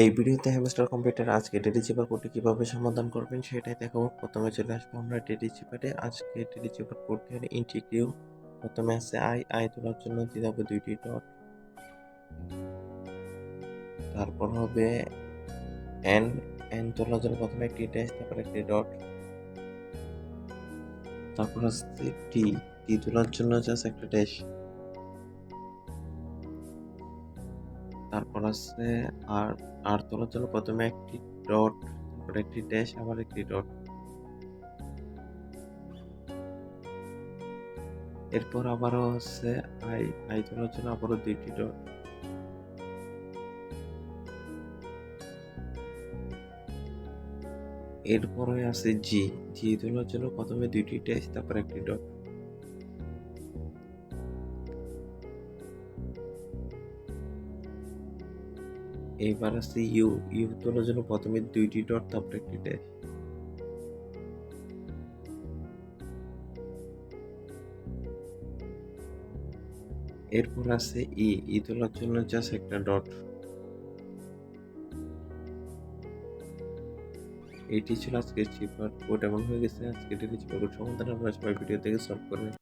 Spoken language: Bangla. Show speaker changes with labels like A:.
A: এই ভিডিওতে হ্যামস্টার কম্পিউটার আজকে ডেডি চিপার কোডটি কীভাবে সমাধান করবেন সেটাই দেখাবো। প্রথমে চলে আসব আমরা ডেডি চিপারে আজকে ডেডি চিপার কোডটি হলো ইন্টিকিউ প্রথমে আছে আই আই তোলার জন্য দিয়ে দেবো দুইটি ডট তারপর হবে এন এন তোলার জন্য প্রথমে একটি ড্যাশ তারপর একটি ডট তারপর আসছে টি টি তোলার জন্য জাস্ট একটা ড্যাশ তারপর আছে আর আর তোলার জন্য প্রথমে একটি ডট, তারপর একটি ড্যাশ আবার একটি ডট এরপর আবারও আছে আই আই তোলার জন্য আবারও দুইটি ডট এরপরে আছে জি জি তোলার জন্য প্রথমে দুইটি ড্যাশ তারপর একটি ডট এইবার আছে ইউ ইউ তোলার জন্য প্রথমে দুইটি ডট, তারপর একটি ড্যাশ এরপর আছে ই ই তোলার জন্য জাস্ট একটা ডট। এটি ছিল আজকের চিপার কোড এমন হয়ে গেছে আজকে কোড সমাধান। আপনারা সবাই ভিডিও থেকে সলভ করবেন